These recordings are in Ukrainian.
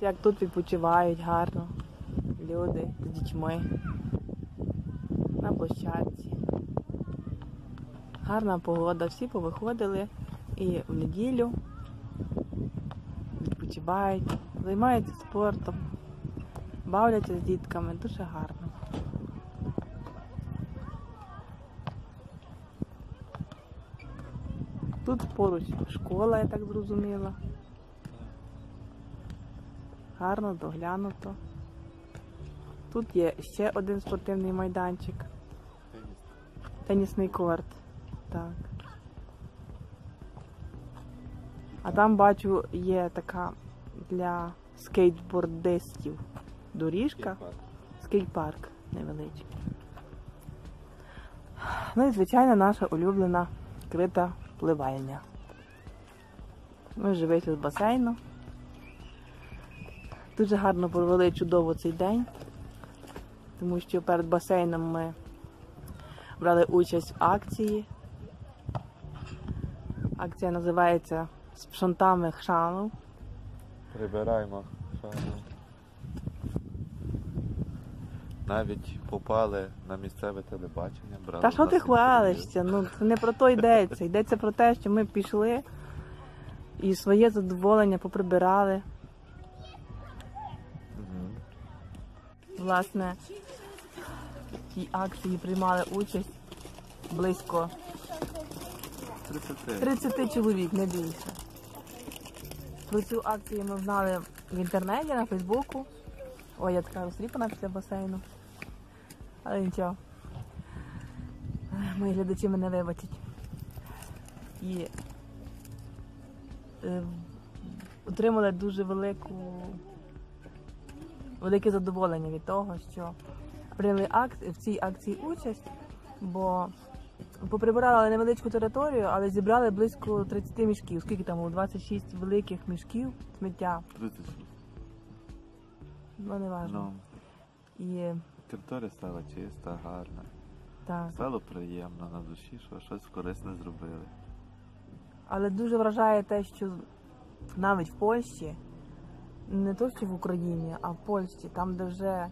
Як тут відпочивають гарно люди з дітьми на площадці. Гарна погода, всі повиходили і в неділю відпочивають, займаються спортом, бавляться з дітками, дуже гарно. Тут поруч школа, я так зрозуміла. Гарно доглянуто. Тут є ще один спортивний майданчик. Тенісний корт. Так. А там бачу є така для скейтбордистів доріжка. Скейт-парк невеличкий. Ну і звичайно наша улюблена крита пливальня. Ми вже вийшли з басейну. Дуже гарно провели чудово цей день, тому що перед басейном ми брали участь в акції. Акція називається Спшонтами Хшану. Прибираємо шану. Навіть попали на місцеве телебачення, брали. Та що ти хвалишся? Ну це не про то йдеться. Йдеться про те, що ми пішли і своє задоволення поприбирали. Власне, в цій акції приймали участь близько 33. 30 чоловік, не більше. Про цю акцію ми знали в інтернеті, на Фейсбуку. Ой, я така розріпана після басейну. Але нічого. Мої глядачі мене вибачать. І е, отримали дуже велику, велике задоволення від того, що прийняли акт, в цій акції участь, бо поприбирали невеличку територію, але зібрали близько 30 мішків. Скільки там було? 26 великих мішків сміття. 36. Ну не важливо. Ну, І територія стала чиста, гарна. так. Стало приємно на душі, що щось корисне зробили. Але дуже вражає те, що навіть в Польщі, не то що в Україні, а в Польщі, там, де вже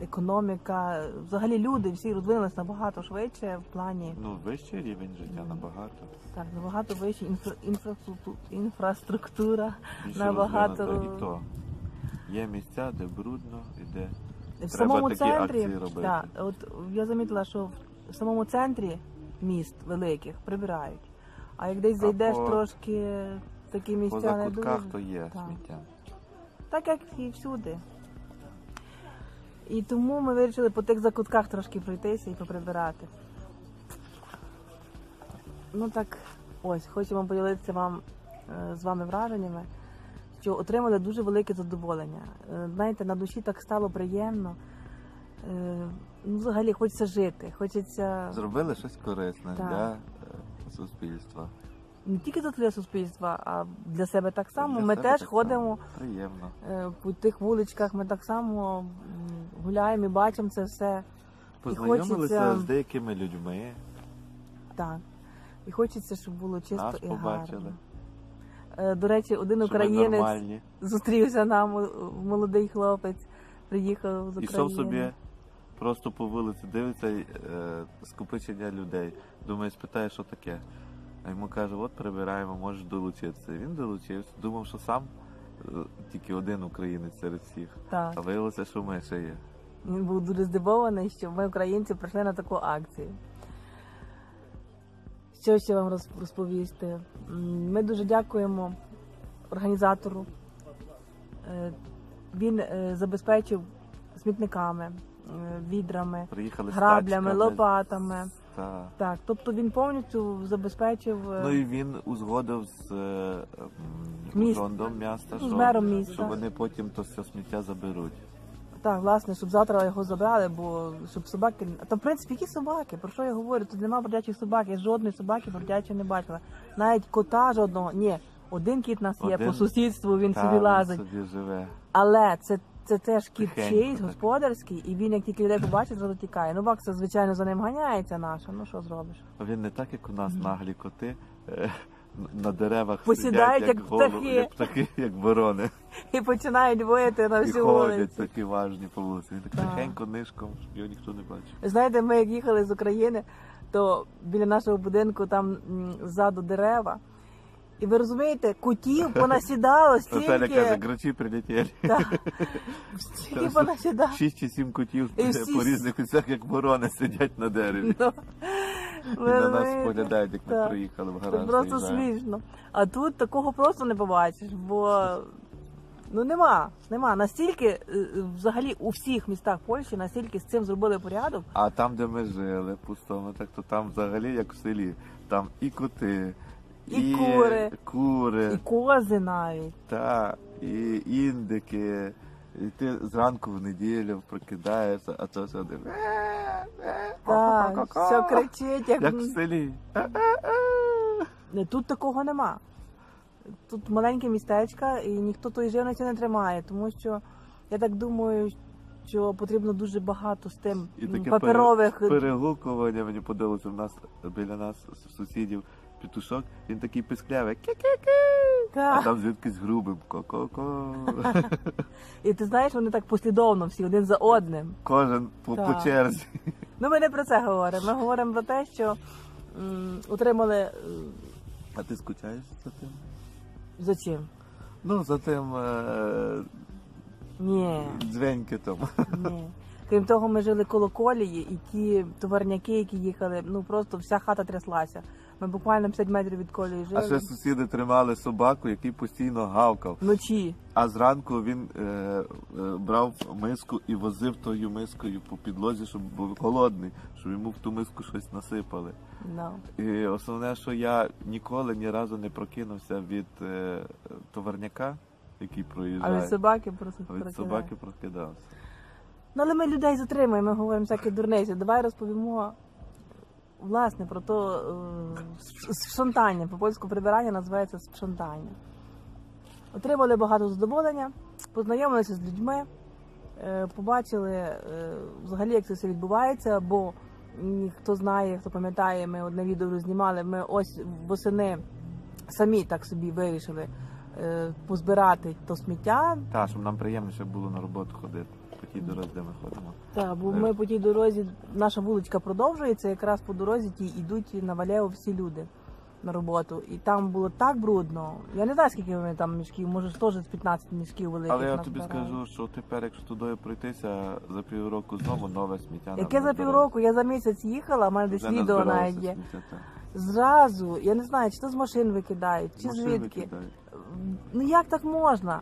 економіка, взагалі люди всі розвинулись набагато швидше в плані Ну, вищий рівень життя набагато. так, набагато вища інфра, інфраструкту- інфраструктура. Більше Набагато- розвинуто. І то. Є місця, де брудно і де В Треба самому такі центрі, акції робити. Так, от я замітила, що в самому центрі міст великих прибирають. А як десь зайдеш по- трошки такі по місця не закутках дуже. то є Так. сміття. Так як і всюди. І тому ми вирішили по тих закутках трошки пройтися і поприбирати. Ну так, ось, хочемо поділитися вам е, з вами враженнями, що отримали дуже велике задоволення. Е, Знаєте, на душі так стало приємно. Е, Ну, взагалі хочеться жити, хочеться Зробили щось корисне Так. для суспільства. Не тільки для суспільства, а для себе так само. Для ми теж ходимо. Приємно. Е, по тих вуличках ми так само гуляємо і бачимо це все. Познайомилися хочеться- з деякими людьми, Так. І хочеться, щоб було чисто нас і побачили. гарно. Е, До речі, один що ми українець зустрівся нам, молодий хлопець, приїхав з України. Ішов собі просто по вулиці, дивиться е, скупичення людей. Думає, спитає, що таке. А йому каже, от прибираємо, можеш долучитися. Він долучився, думав, що сам е, тільки один українець серед всіх. Так. А виявилося, що ми ще є. Він був дуже здивований, що ми, українці, прийшли на таку акцію. Що ще вам роз- розповісти? Ми дуже дякуємо організатору. Е, Він е, забезпечив смітниками, відрами, Приїхали з граблями, тачками. лопатами. Та. Так, тобто він повністю забезпечив е, Ну і він узгодив з е, м, Міст. міста, З що, мером міста. що вони потім то все сміття заберуть. Так, власне, щоб завтра його забрали, бо щоб собаки. Та в принципі, які собаки? Про що я говорю? Тут нема бродячих собак, я жодної собаки бродячої не бачила. Навіть кота жодного. Ні, один кіт у нас є Один? по сусідству, він Та, собі лазить. собі живе. Але це, це теж кіт чийсь, господарський, і він, як тільки людей побачить, зразу тікає. Ну, бакса, звичайно, за ним ганяється наша. Ну що зробиш? Він не так, як у нас наглі коти. е, на деревах Посідають, сидять, як голуби, птахи. як птахи, як ворони. І починають вити на І всю ходять вулицю. такі важні по вулиці. Він так Так. тихенько нишком, щоб його ніхто не бачив. Знаєте, ми як їхали з України, то біля нашого будинку там м, ззаду дерева. І ви розумієте, кутів понасідало Наталя каже, грачі прилетіли. Так, стільки понасідало. Шість чи сім котів І всі по різних місцях, як ворони, сидять на дереві. Ну, І ви на нас розумієте? споглядають, як ми Так. приїхали в Це гараж. просто заїжджаємо. смішно. А тут такого просто не побачиш, бо ну нема, нема. Настільки е, взагалі у всіх містах Польщі настільки з цим зробили порядок. А там, де ми жили, пустому, так то там взагалі як в селі. Там і коти, І кури. кури, І кози навіть. та, і індики. І ти зранку в неділю прокидаєшся, а то все. Так, все кричить, як, Як в селі. Тут такого нема. Тут маленьке містечко, і ніхто тої живності не тримає, тому що я так думаю, що потрібно дуже багато з тим І таке паперових. пере- перегукування мені подалося в нас біля нас сусідів петушок. Він такий писклявий. Кі-кі-кі. А там звідкись грубим. Ко-ко-ко. І ти знаєш, вони так послідовно всі один за одним. Кожен по, по Так. черзі. Ну, ми не про це говоримо. Ми говоримо про те, що м, отримали е, А ти скучаєш за тим? за чим? Ну, за тим е- Ні, дзвенькітом. ні. Крім того, ми жили коло колії, і ті товарняки, які їхали, ну просто вся хата тряслася. Ми буквально 50 метрів від колії жили. А ще сусіди тримали собаку, який постійно гавкав. Вночі. А зранку він е, е, брав миску і возив тою мискою по підлозі, щоб був голодний, щоб йому в ту миску щось насипали. No. І основне, що я ніколи ні разу не прокинувся від е, товарняка, який А від собаки просто а від собаки прокидався. Ну, але ми людей затримуємо, ми говоримо всякі дурниці. Давай розповімо власне про то е, с- sprzątання. По польську прибирання називається sprzątання. Отримали багато задоволення, познайомилися з людьми, е, побачили е, взагалі, як це все відбувається, бо хто знає, хто пам'ятає, ми одне відео знімали, ми ось восени самі так собі вирішили позбирати то сміття, Та, щоб нам приємніше було на роботу ходити по тій дорозі, де ми ходимо. Так, бо Е. ми по тій дорозі, наша вуличка продовжується, якраз по дорозі ті йдуть на Валео всі люди на роботу. І там було так брудно. Я не знаю, скільки вони там мішків, може теж з 15 мішків великих. Але я тобі назбирали. скажу, що тепер, якщо туди пройтися, за півроку знову нове сміття. Яке за півроку, я за місяць їхала, в мене десь відео навіть є. Зразу, я не знаю, чи то з машин викидають, чи Машини звідки. кидають. Ну як так можна?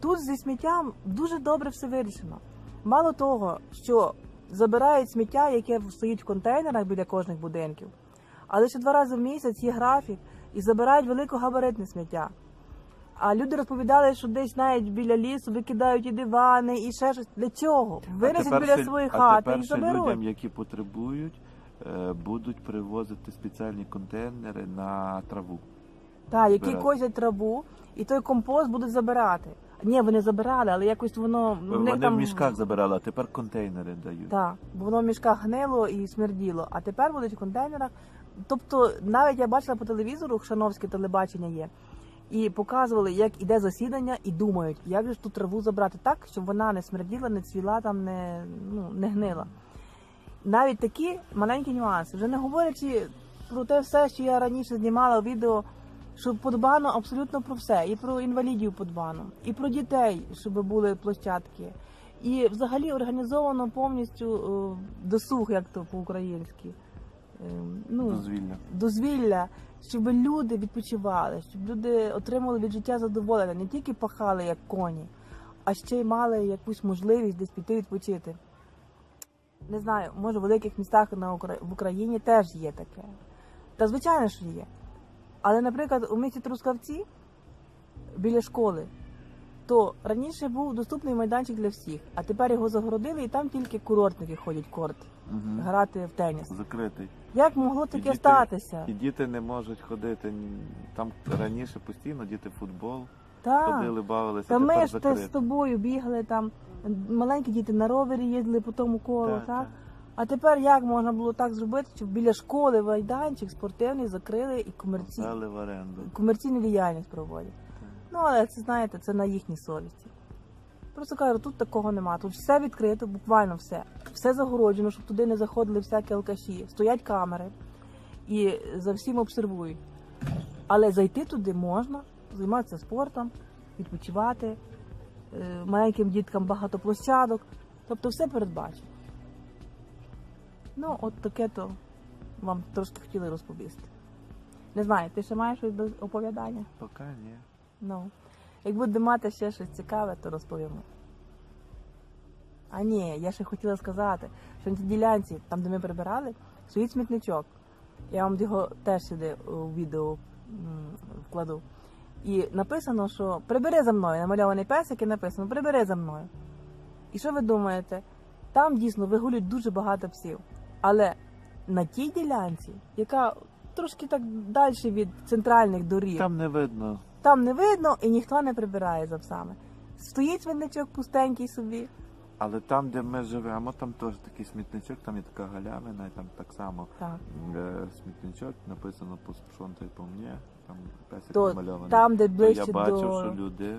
Тут зі сміттям дуже добре все вирішено. Мало того, що забирають сміття, яке стоїть в контейнерах біля кожних будинків, але ще два рази в місяць є графік і забирають великогабаритне сміття. А люди розповідали, що десь навіть біля лісу викидають і дивани, і ще щось. Для чого? А Винесуть біля ще- своєї хати тепер і заберуть. людям, які потребують, е, будуть привозити спеціальні контейнери на траву. Так, які збирати. косять траву, і той компост будуть забирати. Ні, вони забирали, але якось воно в них Вони там в мішках забирали, а тепер контейнери дають. Так, бо воно в мішках гнило і смерділо, а тепер будуть в контейнерах. Тобто, навіть я бачила по телевізору, шановське телебачення є, і показували, як іде засідання, і думають, як же ж ту траву забрати так, щоб вона не смерділа, не цвіла, там не, ну, не гнила. Навіть такі маленькі нюанси, вже не говорячи про те все, що я раніше знімала відео, що подбано абсолютно про все, і про інвалідів подбано, і про дітей, щоб були площадки. І взагалі організовано повністю е, досуг, як то по-українськи. Е, ну, Дозвілля. дозвілля, щоб люди відпочивали, щоб люди отримали від життя задоволення, не тільки пахали як коні, а ще й мали якусь можливість десь піти відпочити. Не знаю, може в великих містах на Укра... в Україні теж є таке. Та звичайно, що є. Але, наприклад, у місті Трускавці біля школи, то раніше був доступний майданчик для всіх, а тепер його загородили, і там тільки курортники ходять корт Угу. грати в теніс. Закритий. Як могло І таке діти- статися? І діти не можуть ходити. Там раніше постійно діти в футбол Так. ходили, бавилися, Та ми ж з тобою бігали там. Маленькі діти на ровері їздили по тому колу, Так, так? А тепер як можна було так зробити, щоб біля школи майданчик спортивний закрили і комерційний? Дали в оренду. комерційну діяльність проводять. Ну, але це знаєте, це на їхній совісті. Просто кажу, тут такого нема. Тут все відкрито, буквально все. Все загороджено, щоб туди не заходили всякі алкаші. Стоять камери і за всім обсервують. Але зайти туди можна, займатися спортом, відпочивати. Е, Маленьким діткам багато площадок. Тобто все передбачено. Ну, от таке то вам трошки хотіли розповісти. Не знаю, ти ще маєш щось оповідання? Поки ні. Ну. Як будемо мати ще щось цікаве, то розповімо. А ні, я ще хотіла сказати, що на цій ділянці, там де ми прибирали, стоїть смітничок. Я вам його теж сюди у відео вкладу. І написано, що прибери за мною, намальований песик і написано Прибери за мною. І що ви думаєте? Там дійсно вигулюють дуже багато псів. Але на тій ділянці, яка трошки так далі від центральних доріг, Там не видно. там не видно і ніхто не прибирає за псами. Стоїть свинничок пустенький собі. Але там, де ми живемо, там теж такий смітничок, там є така галявина, і там так само Так. е, смітничок, написано «Пошонтай по мені», там песик То намальований. там, де ближче я бачив, до. що люди е,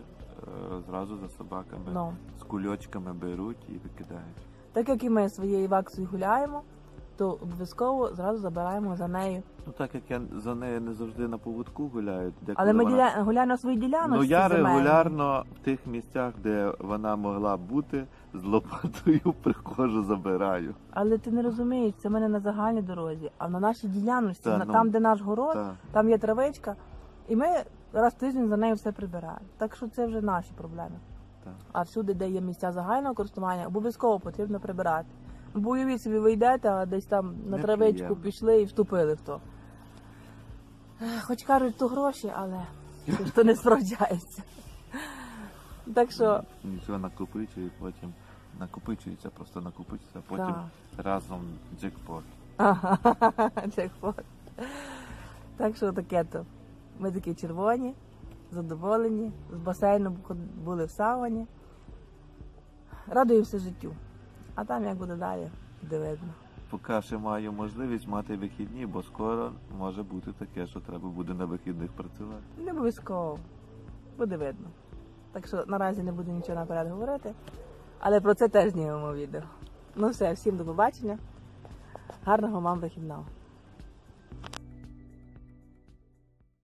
зразу за собаками Ну, з кульочками беруть і викидають. так як і ми своєю ваксою гуляємо, то обов'язково зразу забираємо за нею. Ну так як я за нею не завжди на поводку гуляю, деколи Але ми вона... діля... гуляємо на своїй діляночці. Ну я земельній. регулярно в тих місцях, де вона могла бути, з лопатою приходжу, забираю. Але ти не розумієш, це в мене на загальній дорозі, а на нашій діляночці, Та, на... ну, там, де наш город, Так. там є травичка, і ми раз в тиждень за нею все прибираємо. Так що це вже наші проблеми. Так. А всюди, де є місця загального користування, обов'язково потрібно прибирати. Бо уявіть собі, ви йдете, а десь там на травичку пішли і вступили в то. Хоч кажуть, то гроші, але то не справджається. Так що, Нічого накопичує, потім накопичується, просто накопичується, а потім так. разом джекпот. Ага, джекпот. Так що таке то. Ми такі червоні, задоволені, з басейну були в сауні. Радуємося життю. А там як буде далі, буде видно. Поки ще маю можливість мати вихідні, бо скоро може бути таке, що треба буде на вихідних працювати. Не обов'язково. Буде видно. Так що наразі не буду нічого наперед говорити. Але про це теж знімемо відео. Ну все, всім до побачення. Гарного вам вихідного.